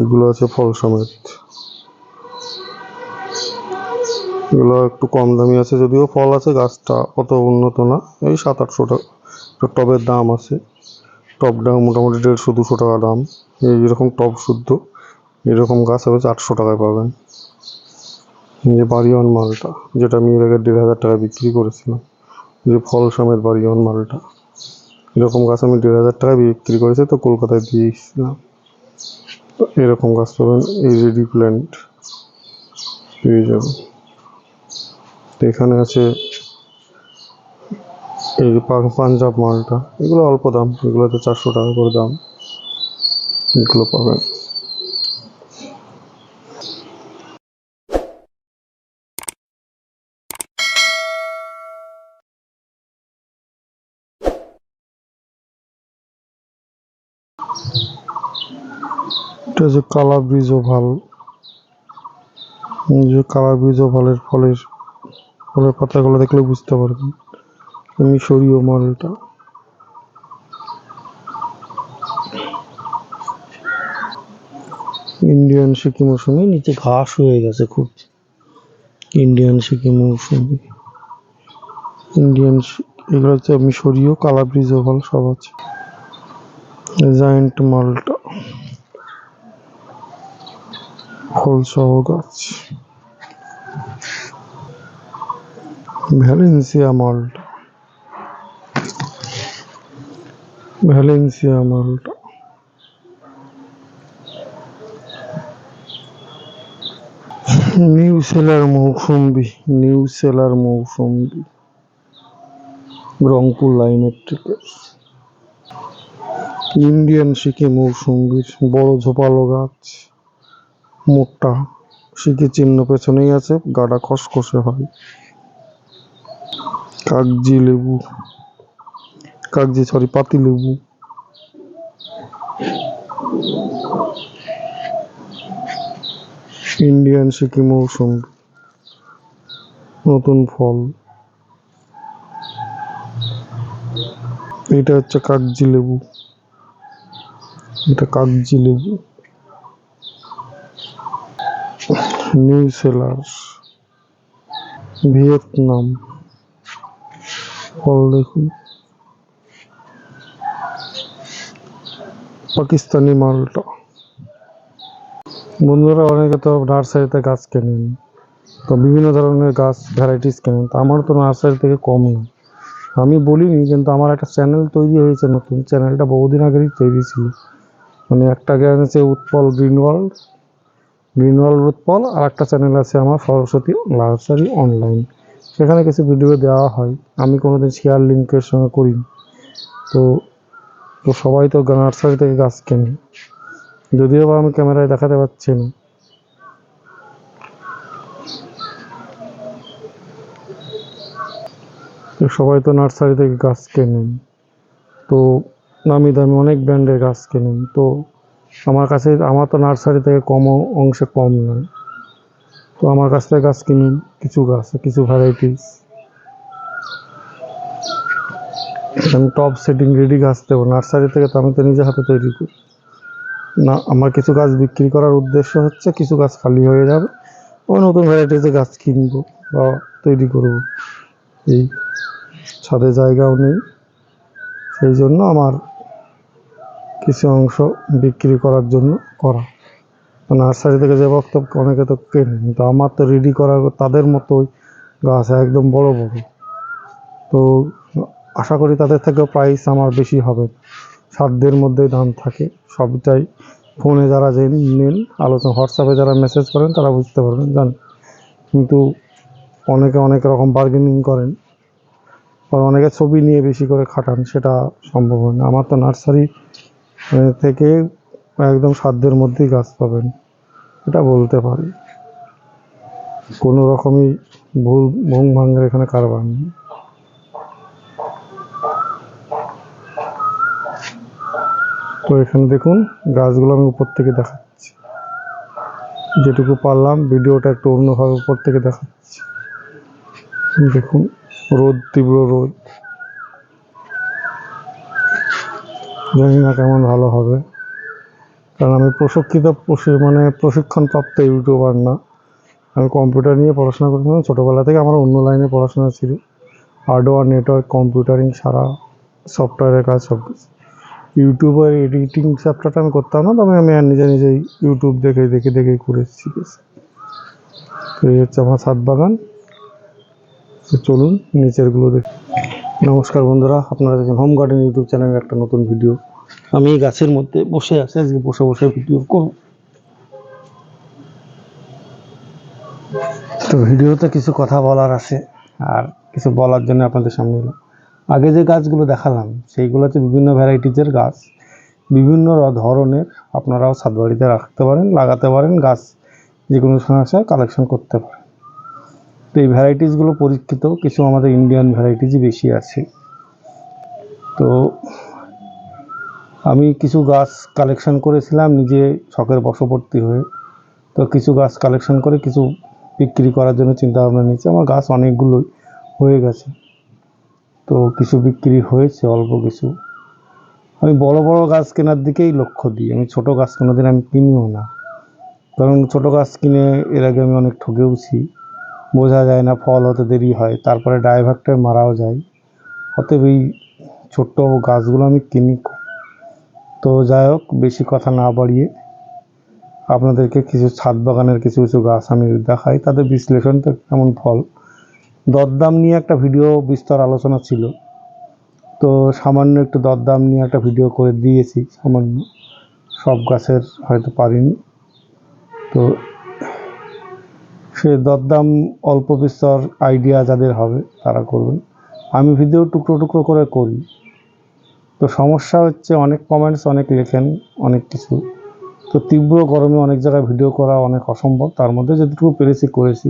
এগুলো আছে ফল সমেত। এগুলো একটু কম দামি আছে, যদিও ফল আছে, গাছটা অত উন্নত না। এই সাত আটশো টাকা টবের দাম আছে। টবটা মোটামুটি দেড়শো, দুশো টাকা দাম। এই যেরকম টব শুদ্ধ, এরকম গাছ হচ্ছে আটশো টাকায় পাবেন। যে বাড়িওয়ান মালটা, যেটা আমি এর আগে দেড় হাজার টাকা বিক্রি করেছিলাম। যে ফল সমেত বাড়িওয়ান মালটা, এরকম গাছ আমি দেড় হাজার টাকায় বিক্রি করেছি, তো কলকাতায় দিয়ে এসেছিলাম এরকম গাছ পাবেন এই রেডি প্ল্যান্ট পেয়ে যাবেন তো এখানে আছে এই পাঞ্জাব মালটা। এগুলো অল্প দাম, এগুলোতে চারশো টাকা করে দাম। এগুলো পাবেন। হচ্ছে কালা বীজ ওভাল যে কালা বীজ ওভালের ফলের ফলের পাতাগুলো দেখলে বুঝতে পারবেন মিশরীয় মালটা। ইন্ডিয়ান সিকি মৌসুমি নিচে ঘাস হয়ে গেছে খুব। ইন্ডিয়ান সিকি মৌসুমি। ইন্ডিয়ান এগুলো হচ্ছে মিশরীয় কালা ব্রিজ ওভাল সব আছে। জায়েন্ট মালটা। ফল সহ গাছ। ভ্যালেন্সিয়া মালটা। ভ্যালেন্সিয়া মালটা। নিউ সেলার মৌসুম্বি নিউ সেলার মৌসুম্বি রংপুর লাইনের থেকে ইন্ডিয়ান শিখি মৌসুম্বির বড় ঝোপালো গাছ। মোটা শিখি চিহ্ন পেছনেই আছে, গাটা খসখসে হয়। কাগজি লেবু। কাগজি সরি পাতি লেবু। ইন্ডিয়ান সিকি মৌসুম। নতুন ফল। এটা হচ্ছে কাগজি লেবু। এটা কাগজি লেবু। New seller Vietnam. ফল দেখুন। পাকিস্তানি মালটা। বন্ধুরা, অনেকে তো নার্সারিতে গাছ কেনেন, তো বিভিন্ন ধরনের গাছ ভ্যারাইটিস কেনেন, তো আমার তো নার্সারি থেকে কম না। আমি বলিনি, কিন্তু আমার একটা চ্যানেল তৈরি হয়েছে নতুন। চ্যানেলটা বহুদিন আগেই তৈরি ছিল। মানে একটা জ্ঞান আছে Utpal green world green world Utpal আর একটা চ্যানেল আছে আমার, সরস্বতী নার্সারি অনলাইন সেখানে কিছু ভিডিও দেওয়া হয়। আমি কোনো দিন শেয়ার লিঙ্কের সঙ্গে করিনি। তো তো সবাই তো নার্সারি থেকে গাছ কেনে। যদিও বা আমি ক্যামেরায় দেখাতে পারছি না। তো সবাই তো নার্সারি থেকে গাছ কেনেন। তো, নামি দামি অনেক ব্র্যান্ডের গাছ কেনেন। তো আমার কাছে, আমার তো নার্সারি থেকে কম অংশে কম নয়। তো আমার কাছ থেকে গাছ কিনুন কিছু গাছ, কিছু ভ্যারাইটিস আমি টপ সেটিং রেডি গাছ দেবো। নার্সারি থেকে তো আমি তো নিজে হাতে তৈরি করি। না, আমার কিছু গাছ বিক্রি করার উদ্দেশ্য হচ্ছে কিছু গাছ খালি হয়ে যাবে ও নতুন ভ্যারাইটিসের গাছ কিনবো বা তৈরি করব। এই ছাদে জায়গাও নেই। সেই জন্য আমার কিছু অংশ বিক্রি করার জন্য করা। নার্সারি থেকে যে বক্তব্য, অনেকে তো কেনে কিন্তু আমার তো রেডি করা তাদের মতোই গাছ, একদম বড় বড়। তো আশা করি তাদের থেকেও প্রাইস আমার বেশি হবে। সাধ্যের মধ্যেই দাম থাকে, সবটাই ফোনে যারা যে নেন, আলোচনা হোয়াটসঅ্যাপে যারা মেসেজ করেন, তারা বুঝতে পারবেন জান কিন্তু অনেকে অনেক রকম বার্গেনিং করেন অনেকে ছবি নিয়ে বেশি করে খাটান, সেটা সম্ভব হয় না। আমার তো নার্সারি থেকে একদম সাধ্যের মধ্যেই গাছ পাবেন। এটা বলতে পারি। কোনো রকমই ভুল, ভুং ভাঙের এখানে কারবার নেই। তো এখানে দেখুন, গাছগুলো আমি উপর থেকে দেখাচ্ছি। যেটুকু পারলাম, ভিডিওটা একটু অন্যভাবে উপর থেকে দেখাচ্ছি। দেখুন, রোদ, তীব্র রোদ। জানি না কেমন ভালো হবে। কারণ আমি প্রশিক্ষিত প্রশি- মানে প্রশিক্ষণপ্রাপ্ত ইউটিউবার না। আমি কম্পিউটার নিয়ে পড়াশোনা করেছিলাম ছোটোবেলা থেকে আমার অন্য লাইনে পড়াশোনা ছিল। হার্ডওয়্যার, নেটওয়ার্ক, কম্পিউটারিং সারা সফটওয়্যারের কাজ সব কিছু। ইউটিউবের এডিটিং চ্যাপ্টারটা আমি করতাম না, তবে আমি আর নিজে নিজেই ইউটিউব দেখে দেখে দেখেই করে শিখেছি তো এই হচ্ছে আমার ছাদ বাগান। চলুন, নিচেরগুলো দেখি। নমস্কার বন্ধুরা, আপনারা দেখেন হোম গার্ডেন ইউটিউব চ্যানেলের একটা নতুন ভিডিও আমি এই গাছের মধ্যে বসে আছি, আজকে বসে বসে ভিডিও করব। তো ভিডিওতে কিছু কথা বলার আছে, আর কিছু বলার জন্য আপনাদের সামনে এলাম। আগে যে গাছগুলো দেখালাম, সেইগুলো হচ্ছে বিভিন্ন ভ্যারাইটিজের গাছ। বিভিন্ন ধরনের আপনারাও ছাদ বাড়িতে রাখতে পারেন, লাগাতে পারেন, গাছ যে কোনো সমস্যায় কালেকশন করতে পারেন। তো এই ভ্যারাইটিসগুলো পরীক্ষিত, কিছু আমাদের ইন্ডিয়ান ভ্যারাইটিসই বেশি আছে। তো আমি কিছু গাছ কালেকশন করেছিলাম, নিজে শখের বশবর্তী হয়ে। তো কিছু গাছ কালেকশন করে কিছু বিক্রি করার জন্য চিন্তা ভাবনা নিয়েছি। আমার গাছ অনেকগুলোই হয়ে গেছে। তো কিছু বিক্রি হয়েছে, অল্প কিছু। আমি বড় বড় গাছ কেনার দিকেই লক্ষ্য দিই। আমি ছোট গাছ কোনোদিন আমি কিনিও না। কারণ ছোট গাছ কিনে এর আগে আমি অনেক ঠকেওছি বোঝা যায় না, ফল হতে দেরি হয়। তারপরে ড্রাইভারটা মারাও যায়। অতএব এই ছোট্ট গাছগুলো আমি কিনি তো যাই হোক, বেশি কথা না বাড়িয়ে আপনাদেরকে কিছু ছাদ বাগানের কিছু কিছু গাছ আমি দেখাই। তাদের বিশ্লেষণ তো কেমন ফল। দরদাম নিয়ে একটা ভিডিও বিস্তর আলোচনা ছিল। তো সামান্য একটু দরদাম নিয়ে একটা ভিডিও করে দিয়েছি। সামান্য সব গাছের হয়তো পারিনি। তো সে দরদাম অল্প বিস্তর আইডিয়া যাদের হবে তারা করবেন। আমি ভিডিও টুকরো টুকরো করে করি। তো সমস্যা হচ্ছে অনেক কমেন্টস অনেক লেখেন, অনেক কিছু। তো তীব্র গরমে অনেক জায়গায় ভিডিও করা অনেক অসম্ভব। তার মধ্যে যেটুকু পেরেছি, করেছি।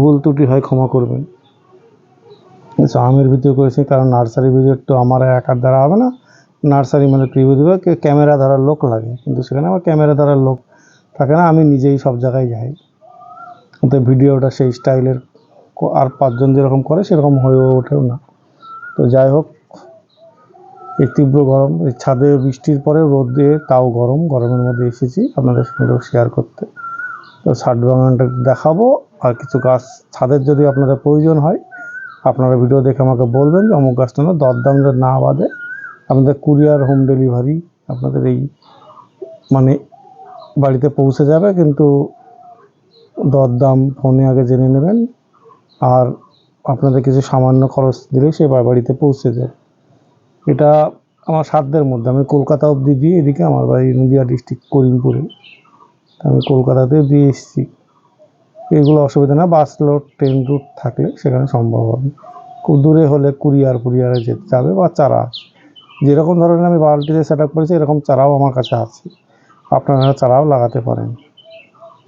ভুল ত্রুটি হয় ক্ষমা করবেন। আচ্ছা আমের ভিডিও করেছি, কারণ নার্সারি ভিডিও তো আমার একার দ্বারা হবে না। নার্সারি মানে প্রিভিউ দেবে ক্যামেরা ধরার লোক লাগে। কিন্তু সেখানে আমার ক্যামেরা ধরার লোক থাকে না, আমি নিজেই সব জায়গায় যাই। তো ভিডিওটা সেই স্টাইলের আর পাঁচজন যেরকম করে সেরকম হয়ে ওঠেও না। তো যাই হোক, এই তীব্র গরম, এই ছাদে বৃষ্টির পরে রোদ দিয়ে তাও গরম, গরমের মধ্যে এসেছি আপনাদের সঙ্গেও শেয়ার করতে। তো ছাদ বাগানটা দেখাবো, আর কিছু গাছ ছাদের যদি আপনাদের প্রয়োজন হয়, আপনারা ভিডিও দেখে আমাকে বলবেন যে অমুক গাছটা না দরদাম না বাদে আপনাদের কুরিয়ার, হোম ডেলিভারি আপনাদের এই মানে বাড়িতে পৌঁছে যাবে, কিন্তু দরদাম ফোনে আগে জেনে নেবেন আর আপনাদের কিছু সামান্য খরচ দিলেই সে বাড়িতে পৌঁছে যাবে এটা আমার সাধ্যের মধ্যে। আমি কলকাতা অবধি দিয়ে এদিকে আমার বাড়ি নদিয়া ডিস্ট্রিক্ট করিমপুরে। আমি কলকাতাতে দিয়ে এসেছি। এগুলো অসুবিধা না, বাস লোড, ট্রেন রুট থাকলে সেখানে সম্ভব হবে। খুব দূরে হলে কুরিয়ার কুরিয়ারে যেতে যাবে বা চারা। যেরকম ধরনের আমি বালতিতে সেট আপ করেছি, এরকম চারাও আমার কাছে আছে। আপনারা চারাও লাগাতে পারেন।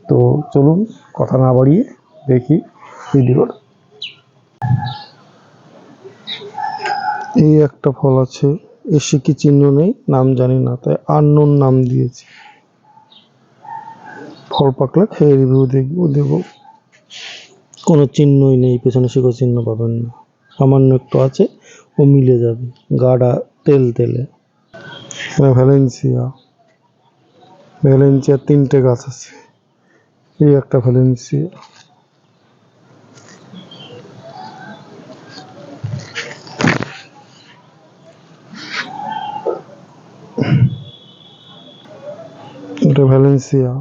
তো চলুন কথা না বাড়িয়ে দেখি ভিডিওর। এই একটা ফল আছে, এসে কি চিহ্ন নেই? নাম জানি না, তাই আননোন নাম দিয়েছি। ফল পাকলে খেয়ে রিভিউ দেখব, দেবো। কোনো চিহ্নই নেই, পেছনে শিখো চিহ্ন পাবেন না। সামান্য একটু আছে, ও মিলে যাবে গাডা তেল তেলে। ভ্যালেন্সিয়া ভ্যালেন্সিয়ার তিনটে গাছ আছে। এই একটা ভ্যালেন্সিয়া এটা ভ্যালেন্সিয়া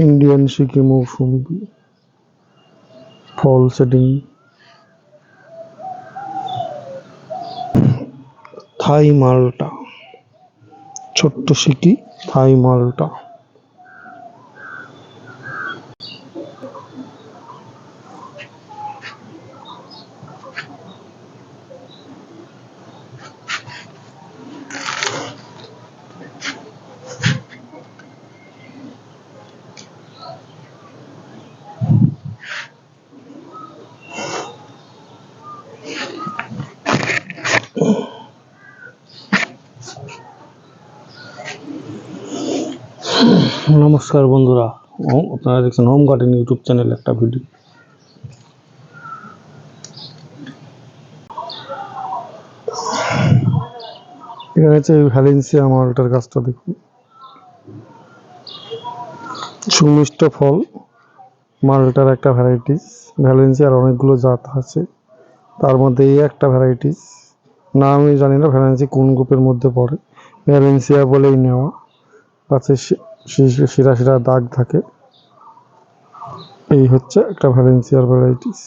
ইন্ডিয়ান সিকি মৌসুমি ফল সেটিং থাই মালটা ছোট্ট সিকি থাই মালটা নমস্কার বন্ধুরা। আপনারা দেখছেন হোম গার্ডেন ইউটিউব চ্যানেল একটা ভিডিও এখানে হচ্ছে ভ্যালেন্সিয়া মালটার গাছটা দেখুন। সুমিষ্ট ফল, মালটার একটা ভ্যারাইটিস ভ্যালেন্সিয়ার অনেকগুলো জাত আছে। তার মধ্যে এই একটা ভ্যারাইটিস না আমি জানি না ভ্যালেন্সি কোন গ্রুপের মধ্যে পড়ে। ভ্যালেন্সিয়া বলেই নেওয়া। গাছে শি- শি- শিরা শিরা দাগ থাকে। এই হচ্ছে একটা ভ্যালেন্সিয়ার ভ্যারাইটিস।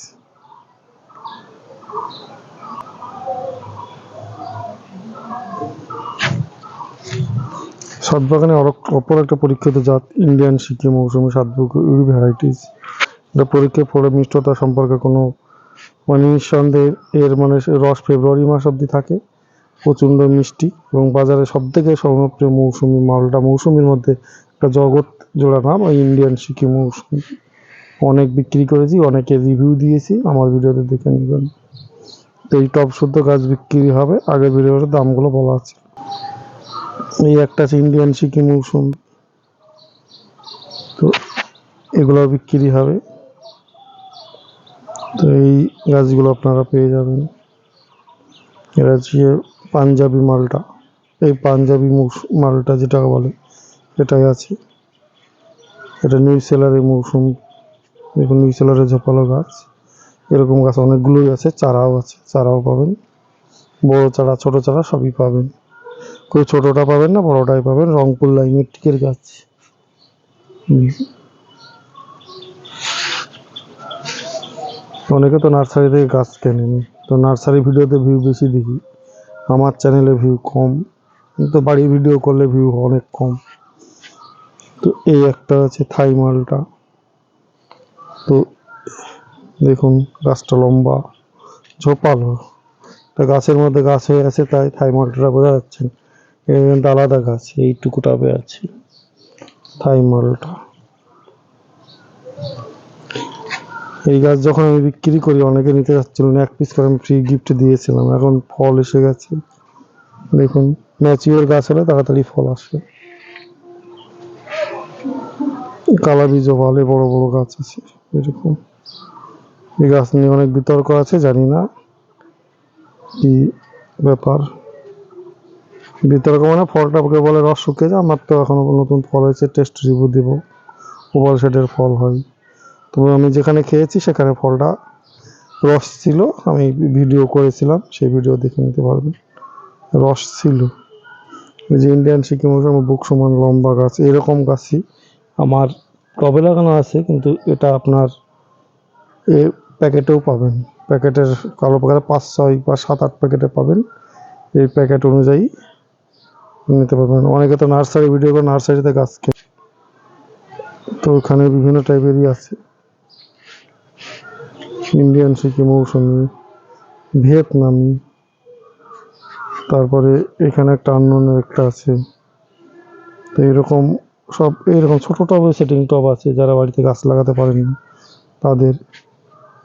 সাতবাগানে অপর একটা পরীক্ষিত জাত, ইন্ডিয়ান সিকিম মৌসুমি সাতবাগুড়ি ভ্যারাইটিস। এটা পরীক্ষায় পড়ে মিষ্টতা সম্পর্কে কোনো মানে নিঃসন্দেহে এর মানে রস ফেব্রুয়ারি মাস অবধি থাকে। প্রচণ্ড মিষ্টি এবং বাজারে সব থেকে সর্বপ্রিয় মৌসুমি মালটা, মৌসুমির মধ্যে একটা জগৎ জোড়া নাম, ওই ইন্ডিয়ান সিকিম মৌসুমি। অনেক বিক্রি করেছি, অনেকে রিভিউ দিয়েছি, আমার ভিডিওতে দেখে নেবেন। তো এই টপ শুদ্ধ গাছ বিক্রি হবে আগের ভিডিওতে দামগুলো বলা আছে। এই একটা আছে ইন্ডিয়ান সিকিম মৌসুম। তো এগুলো বিক্রি হবে। তো এই গাছগুলো আপনারা পেয়ে যাবেন। হচ্ছে পাঞ্জাবি মালটা। এই পাঞ্জাবি মালটা যেটা বলে, এটাই আছে। এটা নিউ সেলারের মৌসুম। দেখুন নিউ সেলারের ঝোপালো গাছ। এরকম গাছ অনেকগুলোই আছে, চারাও আছে, চারাও পাবেন। বড় চারা, ছোট চারা সবই পাবেন। কেউ ছোটোটা পাবেন না, বড়টাই পাবেন। রংপুর লাইনের টিকের গাছ। অনেকে তো নার্সারি থেকে গাছ কেনেন। তো নার্সারি ভিডিওতে ভিউ বেশি দেখি। আমার চ্যানেলে ভিউ কম, কিন্তু বাড়ি ভিডিও করলে ভিউ অনেক কম। তো এই একটা আছে থাই মালটা। তো দেখুন, গাছটা লম্বা, ঝোপালো। তা গাছের মধ্যে গাছ হয়ে আছে, তাই থাই মালটা বোঝা যাচ্ছে আলাদা গাছ এইটুকু টাবে আছে। থাই মালটা। এই গাছ যখন আমি বিক্রি করি, অনেকে নিতে যাচ্ছিল না, এক পিস করে আমি ফ্রি গিফট দিয়েছিলাম। এখন ফল এসে গেছে। দেখুন ম্যাচিওর গাছ হলে তাড়াতাড়ি ফল আসবে। কালা বীজ ভালে বড় বড় গাছ আছে, এরকম। এই গাছ নিয়ে অনেক বিতর্ক আছে, জানি না কি ব্যাপার। বিতর্ক মানে ফলটা ওকে বলে রস শুকিয়ে যায় আমার তো এখনও নতুন ফল হয়েছে টেস্ট রিভিউ দিব। ওভাল শেডের ফল হয়। তবে আমি যেখানে খেয়েছি সেখানে ফলটা রস ছিল। আমি ভিডিও করেছিলাম, সেই ভিডিও দেখে নিতে পারবেন। রস ছিল। যে ইন্ডিয়ান সিকিম আমার বুক সমান লম্বা গাছ, এরকম গাছই আমার টবে লাগানো আছে, কিন্তু এটা আপনার এ প্যাকেটেও পাবেন। প্যাকেটের কালো প্যাকেটে পাঁচ, ছয় বা সাত, আট প্যাকেটে পাবেন। এই প্যাকেট অনুযায়ী নিতে পারবেন। অনেকে তো নার্সারি, ভিডিও করে নার্সারিতে গাছ তো ওখানে বিভিন্ন টাইপেরই আছে। ইন্ডিয়ান সিকিম মৌসুমি ভিয়েতনামি, তারপরে এখানে একটা আননোনের একটা আছে। তো এরকম সব, এরকম ছোটো টবে সেটিং টব আছে, যারা বাড়িতে গাছ লাগাতে পারেনি, তাদের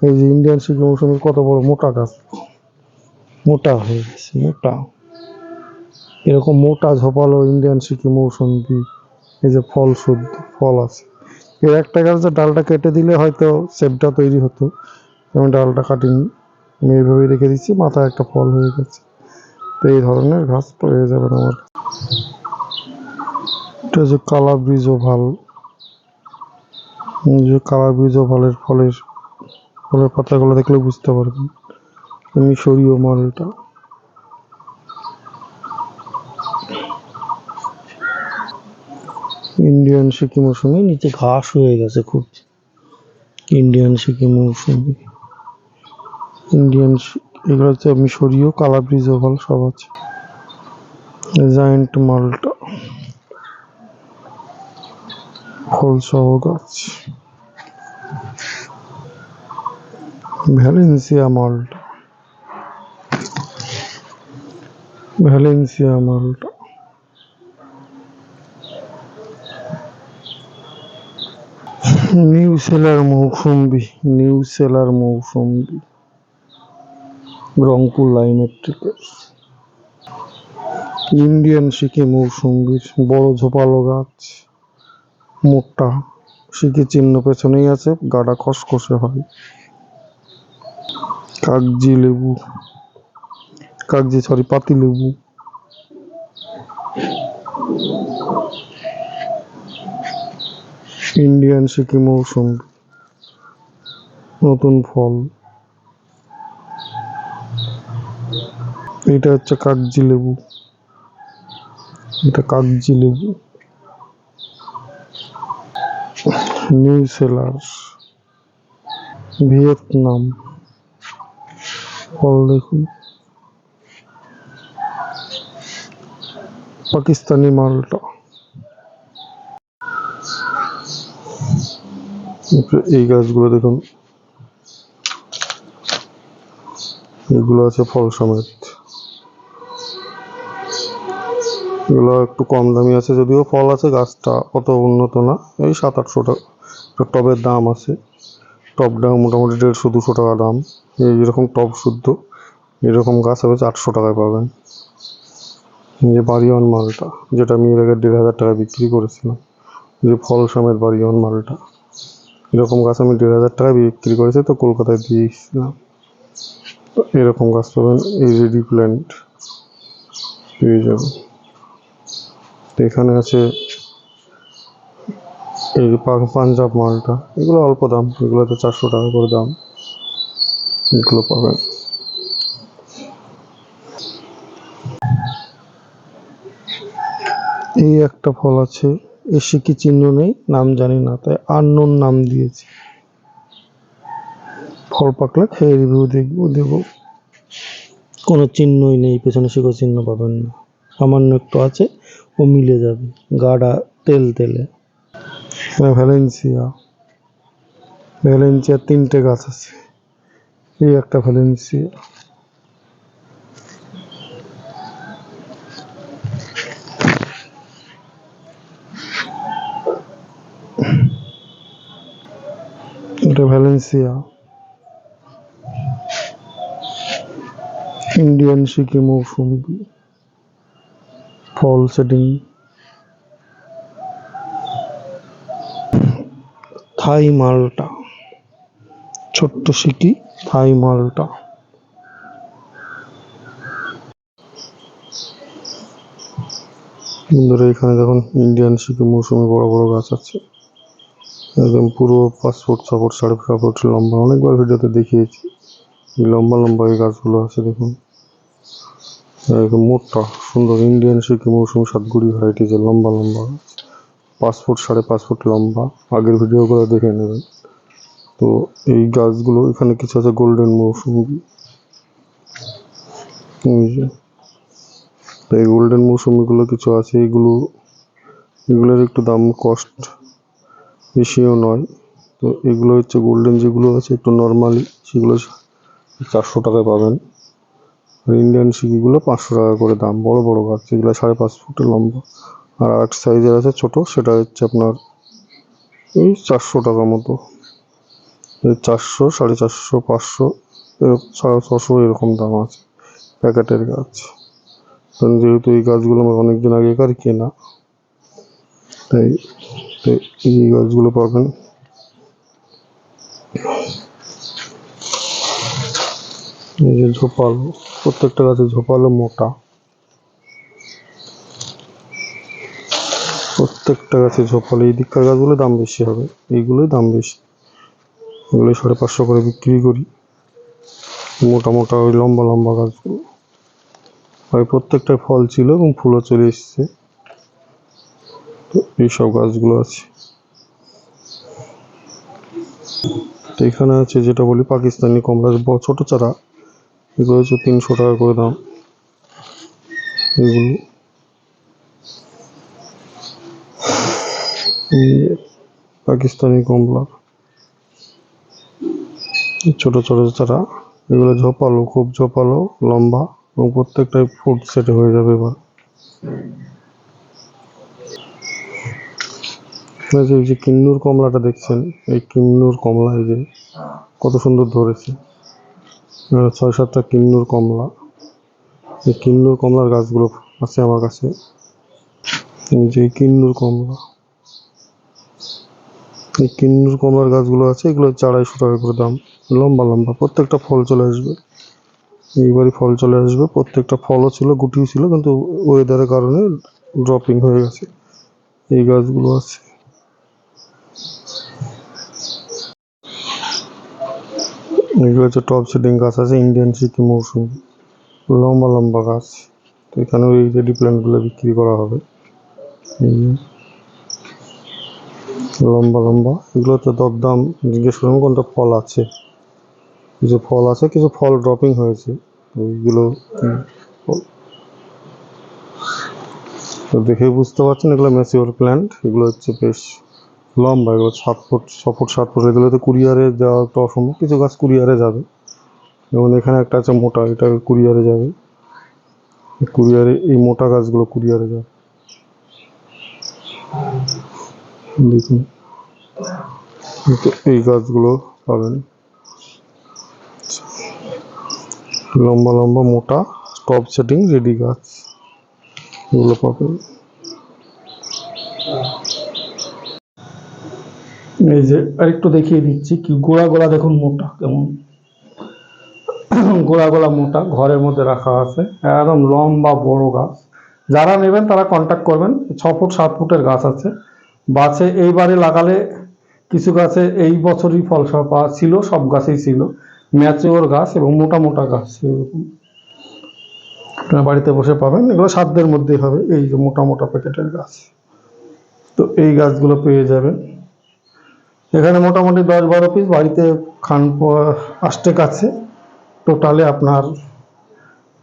এই যে ইন্ডিয়ান সিকিম মৌসুমি কত বড় মোটা গাছ, মোটা হয়ে গেছে, মোটা। এরকম মোটা ঝোপালো ইন্ডিয়ান সিকিম মৌসুমি এই যে ফল শুদ্ধ, ফল আছে। এর একটা গাছের ডালটা কেটে দিলে হয়তো সেপটা তৈরি হতো আমি ডালটা কাটিনি আমি এইভাবেই রেখে দিচ্ছি, মাথায় একটা ফল হয়ে গেছে। তো এই ধরনের ঘাস পেয়ে যাবেন আমার। এটা হচ্ছে কালা বীজ যে কালা বীজ ওভালের ফলের ফলের পাতাগুলো দেখলে বুঝতে পারবেন। মিশরীয় মালটা ইন্ডিয়ান সিকিম মৌসুমি নিচে ঘাস হয়ে গেছে খুব। ইন্ডিয়ান সিকিম মৌসুমি। ইন্ডিয়ান এগুলো হচ্ছে মিশরীয় কালা ব্রিজ ওভাল সব আছে। জায়েন্ট মালটা ফল সহ গাছ। ভ্যালেন্সিয়া মালটা ভ্যালেন্সিয়া মালটা নিউ সেলার মৌসুম্বি নিউ সেলার মৌসুম্বি রংপুর লাইনের থেকে। ইন্ডিয়ান শিখি মৌসুম্বির বড় ঝোপালো গাছ, মোটা শিখি চিহ্ন পেছনেই আছে, গাটা খসখসে হয়। কাগজি লেবু, কাগজি সরি পাতি লেবু। ইন্ডিয়ান সিকিম মৌসুম নতুন ফল। এটা হচ্ছে কাগজি লেবু। এটা কাগজি লেবু। New seller Vietnam. ফল দেখুন। পাকিস্তানি মালটা। এই গাছগুলো দেখুন। এগুলো আছে ফল সমেত এগুলো একটু কম দামি আছে, যদিও ফল আছে, গাছটা অত উন্নত না। এই সাত আটশো টাকা। টবের দাম আছে। টবটা মোটামুটি দেড়শো, দুশো টাকা দাম। এই যেরকম টব শুদ্ধ, এরকম গাছ হবে আটশো টাকায় পাবেন। যে বাড়িওয়ান মালটা, যেটা আমি এর আগে দেড় হাজার টাকা বিক্রি করেছিলাম। যে ফল সমেত বাড়িওয়ান মালটা। এরকম গাছ আমি দেড় হাজার টাকায় বিক্রি করেছি, তো কলকাতায় দিয়ে এসেছিলাম এরকম গাছ পাবেন, এই রেডি প্ল্যান্ট। পেয়ে যাবেন। তো এখানে আছে এই পাঞ্জাব মালটা। এগুলো অল্প দাম, এগুলোতে চারশো টাকা করে দাম। এগুলো পাবেন। এই একটা ফল আছে, এসে কি চিহ্ন নেই? নাম জানি না, তাই আননোন নাম দিয়েছি। ফল পাকলে খেয়ে রিভিউ দেখব দেবো। কোনো চিহ্নই নেই, পেছনে শিখো চিহ্ন পাবেন না। সামান্য একটু আছে, ও মিলে যাবে গাটা তেল তেলে। ভ্যালেন্সিয়া ভ্যালেন্সিয়ার তিনটে গাছ আছে। এই একটা ভ্যালেন্সিয়া এটা ভ্যালেন্সিয়া ইন্ডিয়ান সিকিম মৌসুমি ফল সেটিং। থাই মালটা, ছোট্ট সিকি থাই মালটা। বন্ধুরা, এখানে দেখুন ইন্ডিয়ান সিকিম মৌসুমি বড় বড় গাছ আছে। একদম পুরো পাঁচ ফুট ছ ফুট সাড়ে লম্বা। অনেকবার ভিডিওতে দেখিয়েছি। লম্বা লম্বা এই গাছগুলো আছে, দেখুন। একদম মোটা সুন্দর ইন্ডিয়ান সিকিম মৌসুমি সাতগুড়ি ভ্যারাইটিজের লম্বা লম্বা, পাঁচ ফুট সাড়ে পাঁচ ফুট লম্বা, আগের ভিডিওগুলো দেখে নেবেন। তো এই গাছগুলো, এখানে কিছু আছে গোল্ডেন মৌসুমি। তো এই গোল্ডেন মৌসুমিগুলো কিছু আছে, এগুলো, এগুলোর একটু দাম কস্ট বেশিও নয়। তো এগুলো হচ্ছে গোল্ডেন যেগুলো আছে, একটু নর্মালি সেগুলো চারশো টাকায় পাবেন। আর ইন্ডিয়ান সিকিগুলো পাঁচশো টাকা করে দাম, বড় বড় গাছ যেগুলো সাড়ে পাঁচ ফুটের লম্বা। আর আট সাইজের আছে ছোট, সেটা হচ্ছে আপনার এই চারশো টাকা মতো। এই চারশো, সাড়ে চারশো, পাঁচশো সাড়ে ছশো এরকম দাম আছে প্যাকেটের গাছ। কারণ যেহেতু এই গাছগুলো আমার অনেকদিন আগেকার কেনা, তাই এই গাছগুলো পাবেন। এই যে ঝোপালো, প্রত্যেকটা গাছে ঝোপালো মোটা। প্রত্যেকটা গাছে ঝোপালো, এই দিককার গাছগুলো দাম বেশি হবে, এইগুলোই দাম বেশি। এগুলো সাড়ে পাঁচশো করে বিক্রি করি। মোটা মোটা ওই লম্বা লম্বা গাছগুলো। আর প্রত্যেকটা ফল ছিল এবং ফুলও চলে এসছে। তো এইসব গাছগুলো আছে। তো এখানে আছে যেটা বলি পাকিস্তানি কমলা ছোট চারা। এগুলো হচ্ছে তিনশো টাকা করে দাম। এগুলো। পাকিস্তানি কমলা। ছোট ছোট চারা এগুলো ঝোপালো, খুব ঝোপালো, লম্বা, এবং প্রত্যেকটাই ফুড সেট হয়ে যাবে এবার। যে- কিন্নুর কমলাটা দেখছেন, এই কিন্নুর কমলা এই যে কত সুন্দর ধরেছে। ছয় সাতটা কিন্নুর কমলা। এই কিন্নুর কমলার গাছগুলো আছে আমার কাছে। যে কিন্নুর কমলা। এই কিন্নুর কমলার গাছগুলো আছে, এগুলো আড়াইশো টাকা করে দাম। লম্বা লম্বা, প্রত্যেকটা ফল চলে আসবে। এইবারই ফল চলে আসবে। প্রত্যেকটা ফলও ছিল, গুটিও ছিল, কিন্তু ওয়েদারের কারণে ড্রপিং হয়ে গেছে। এই গাছগুলো আছে। এগুলো হচ্ছে টপ সিডিং গাছ আছে ইন্ডিয়ান সিকি মৌসুমি। লম্বা লম্বা গাছ। তো এখানেও এই রেডি প্ল্যান্টগুলো বিক্রি করা হবে। লম্বা লম্বা। এগুলোতে দরদাম। জিজ্ঞেস করুন কোনটা ফল আছে। কিছু ফল আছে, কিছু ফল ড্রপিং হয়েছে। ওইগুলো। তো দেখে বুঝতে পারছেন এগুলো ম্যাচিওর প্ল্যান্ট এগুলো হচ্ছে বেশ লম্বা, এগুলো সাত ফুট, ছ ফুট, সাত ফুট এগুলোতে কুরিয়ারে দেওয়া একটু অসম্ভব। কিছু গাছ কুরিয়ারে যাবে। যেমন এখানে একটা আছে মোটা, এটা কুরিয়ারে যাবে। কুরিয়ারে, এই মোটা গাছগুলো কুরিয়ারে যাবে। দেখুন। তো এই গাছগুলো পাবেন। লম্বা লম্বা, মোটা টপ সেটিং রেডি গাছ। এগুলো পাবেন। এই যে আরেকটু দেখিয়ে দিচ্ছি কি, গোড়া গোলা দেখুন মোটা কেমন। গোড়া গোলা মোটা, ঘরের মধ্যে রাখা আছে, একদম লম্বা বড় গাছ। যারা নেবেন তারা কন্ট্যাক্ট করবেন, ছ ফুট, সাত ফুটের গাছ আছে। বাছে এইবারে লাগালে কিছু গাছে এই বছরই ফল পাওয়া ছিল, সব গাছেই ছিল। ম্যাচিওর গাছ এবং মোটা মোটা গাছ এরকম। আপনার বাড়িতে বসে পাবেন, এগুলো সাধ্যের মধ্যেই হবে, এই যে মোটা মোটা প্যাকেটের গাছ। তো এই গাছগুলো পেয়ে যাবেন। এখানে মোটামুটি দশ বারো পিস বাড়িতে খান আষ্টেক আছে। টোটালে আপনার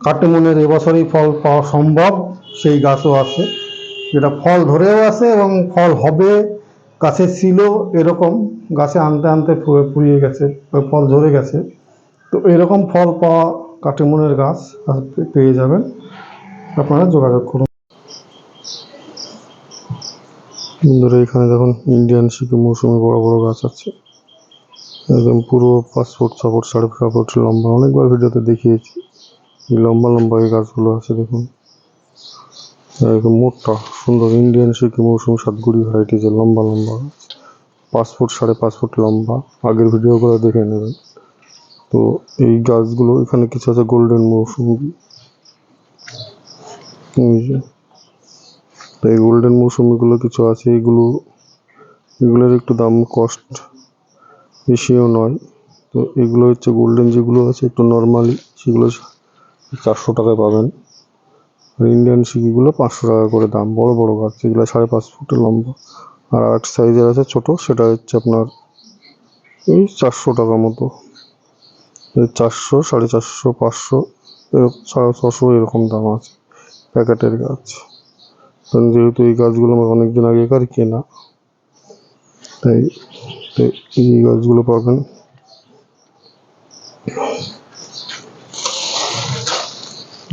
কাটিমনের এবছরই ফল পাওয়া সম্ভব, সেই গাছও আছে। যেটা ফল ধরেও আছে এবং ফল হবে, গাছে ছিল এরকম, গাছে আনতে আনতে পুড়িয়ে গেছে ফল ধরে গেছে। তো এরকম ফল পাওয়া কাটিমনের গাছ পেয়ে যাবেন। আপনারা যোগাযোগ করুন। বন্ধুরা এখানে দেখুন ইন্ডিয়ান সিকি মৌসুমি বড় বড় গাছ আছে। একদম পুরো ছ ফুট সাড়ে ছ লম্বা। অনেকবার ভিডিওতে দেখিয়েছি। এই লম্বা লম্বা এই গাছগুলো আছে, দেখুন। একদম মোটা, সুন্দর ইন্ডিয়ান সিকি মৌসুমি, সাতগুড়ি ভ্যারাইটিজের লম্বা লম্বা। গাছ পাঁচ ফুট সাড়ে পাঁচ ফুট লম্বা। আগের ভিডিওগুলো দেখে নেবেন। তো এই গাছগুলো, এখানে কিছু আছে গোল্ডেন মৌসুমি। যে। তো এই গোল্ডেন মৌসুমিগুলো কিছু আছে, এগুলো, এগুলোর একটু দাম কস্ট বেশিও নয়। তো এগুলো হচ্ছে গোল্ডেন যেগুলো আছে, একটু নর্মালি সেগুলো চারশো টাকায় পাবেন। আর ইন্ডিয়ান সিকিগুলো পাঁচশো টাকা করে দাম, বড় বড় গাছ, এগুলো সাড়ে পাঁচ ফুটের লম্বা। আর আট সাইজের আছে ছোট, সেটা হচ্ছে আপনার এই চারশো টাকা মতো। চারশো, সাড়ে চারশো, পাঁচশো, এরকম ছশো এরকম দাম আছে প্যাকেটের গাছ। কারণ যেহেতু এই গাছগুলো আমার অনেকদিন আগেকার কেনা, তাই এই গাছগুলো পাবেন।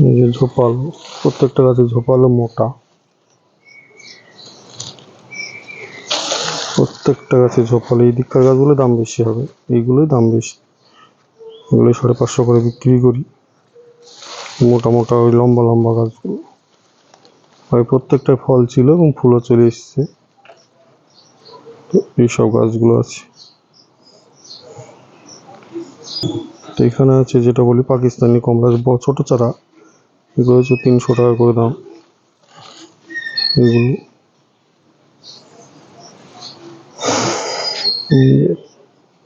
এই যে ঝোপালো, প্রত্যেকটা গাছে ঝোপালো মোটা। প্রত্যেকটা গাছে ঝোপালো, এই দিককার গাছগুলো দাম বেশি হবে, এইগুলোই দাম বেশি। এগুলো সাড়ে পাঁচশো করে বিক্রি করি। মোটা মোটা ওই লম্বা লম্বা গাছগুলো। আর প্রত্যেকটা ফল ছিল এবং ফুলও চলে এসছে। তো এইসব গাছগুলো আছে। তো এখানে আছে যেটা বলি পাকিস্তানি কমলা ছোট চারা। এগুলো হচ্ছে তিনশো টাকা করে দাম। এগুলো।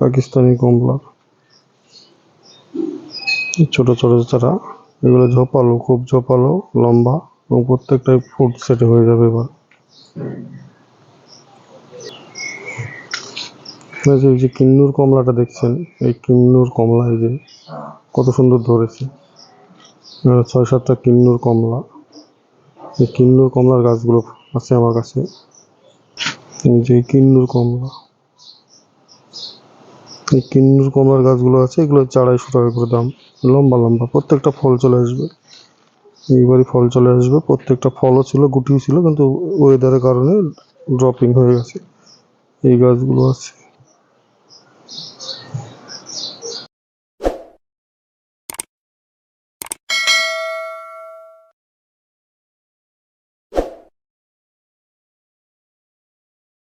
পাকিস্তানি কমলা। ছোট ছোট চারা। এগুলো ঝোপালো, খুব ঝোপালো, লম্বা। এবং প্রত্যেকটাই ফুড সেটে হয়ে যাবে এবার। এই যে- কিন্নুর কমলাটা দেখছেন, এই কিন্নুর কমলা এই যে কত সুন্দর ধরেছে। ছয় সাতটা কিন্নুর কমলা। এই কিন্নুর কমলার গাছগুলো আছে আমার কাছে। যে কিন্নুর কমলা। এই কিন্নুর কমলার গাছগুলো আছে, এগুলো আড়াইশো টাকা করে দাম। লম্বা লম্বা, প্রত্যেকটা ফল চলে আসবে। এইবারই ফল চলে আসবে। প্রত্যেকটা ফলও ছিল, গুটিও ছিল, কিন্তু ওয়েদারের কারণে ড্রপিং হয়ে গেছে। এই গাছগুলো আছে।